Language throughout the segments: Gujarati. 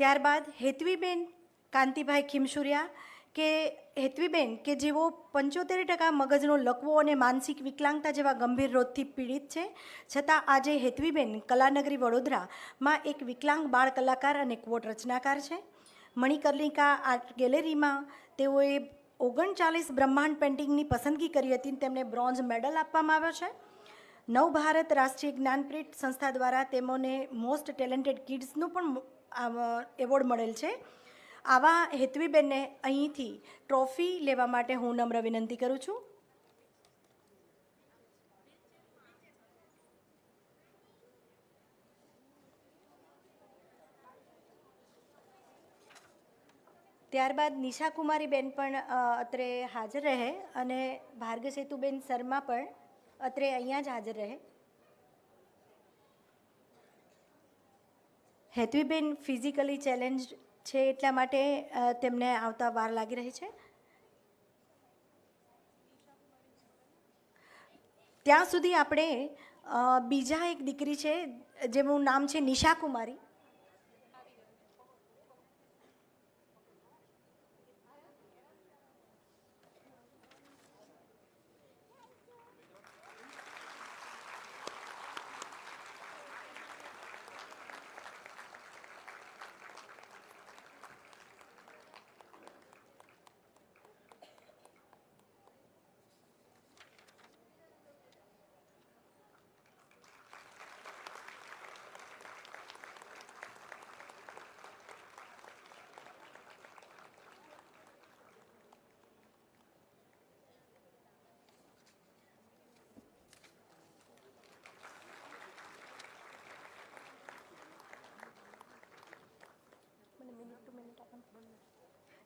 ત્યારબાદ હેતવીબેન, કાંતિભાઈ ખીમસુરિયા કે હેતવીબેન કે જેઓ પંચોતેર ટકા મગજનો લકવો અને માનસિક વિકલાંગતા જેવા ગંભીર રોગથી પીડિત છે. છતાં આજે હેતવીબેન કલાનગરી વડોદરામાં એક વિકલાંગ બાળ કલાકાર અને ક્વોટ રચનાકાર છે. મણિકર્ણિકા આર્ટ ગેલેરીમાં તેઓએ ઓગણચાલીસ બ્રહ્માંડ પેઇન્ટિંગની પસંદગી કરી હતી તેમને બ્રોન્ઝ મેડલ આપવામાં આવ્યો છે. નવ ભારત રાષ્ટ્રીય જ્ઞાનપીઠ સંસ્થા દ્વારા તેમને મોસ્ટ ટેલેન્ટેડ કિડ્સનું પણ એવોર્ડ મળેલ છે. આવા હેતવીબેનને અહીંથી ટ્રોફી લેવા માટે હું નમ્ર વિનંતી કરું છું. ત્યારબાદ નિશા કુમારીબેન પણ અત્રે હાજર રહે અને ભાર્ગસેતુબેન શર્મા પણ અત્રે અહીંયા જ હાજર રહે. હેતવીબેન ફિઝિકલી ચેલેન્જ છે એટલા માટે તેમને આવતા વાર લાગી રહી છે? ત્યાં સુધી આપણે બીજા એક દીકરી છે જેનું નામ છે નિશા કુમારી.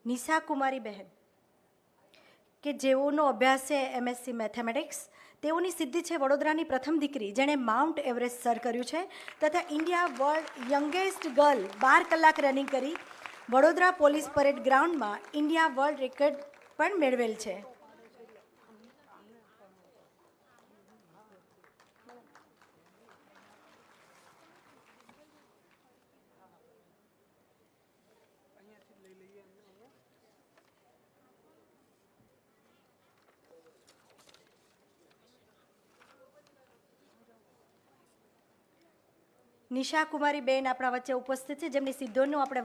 નિશા કુમારી બહેન, કે જેઓનો અભ્યાસ છે એમએસસી મેથેમેટિક્સ તેઓની સિદ્ધિ છે વડોદરાની પ્રથમ દીકરી, જેણે માઉન્ટ એવરેસ્ટ સર કર્યું છે, તથા ઇન્ડિયા વર્લ્ડ યંગેસ્ટ ગર્લ બાર કલાક રનિંગ કરી વડોદરા પોલીસ પરેડ ગ્રાઉન્ડમાં ઇન્ડિયા વર્લ્ડ રેકોર્ડ પણ મેળવેલ છે. નિશા કુમારી બેન આપણા વચ્ચે ઉપસ્થિત છે જેમની સિદ્ધોનું આપણે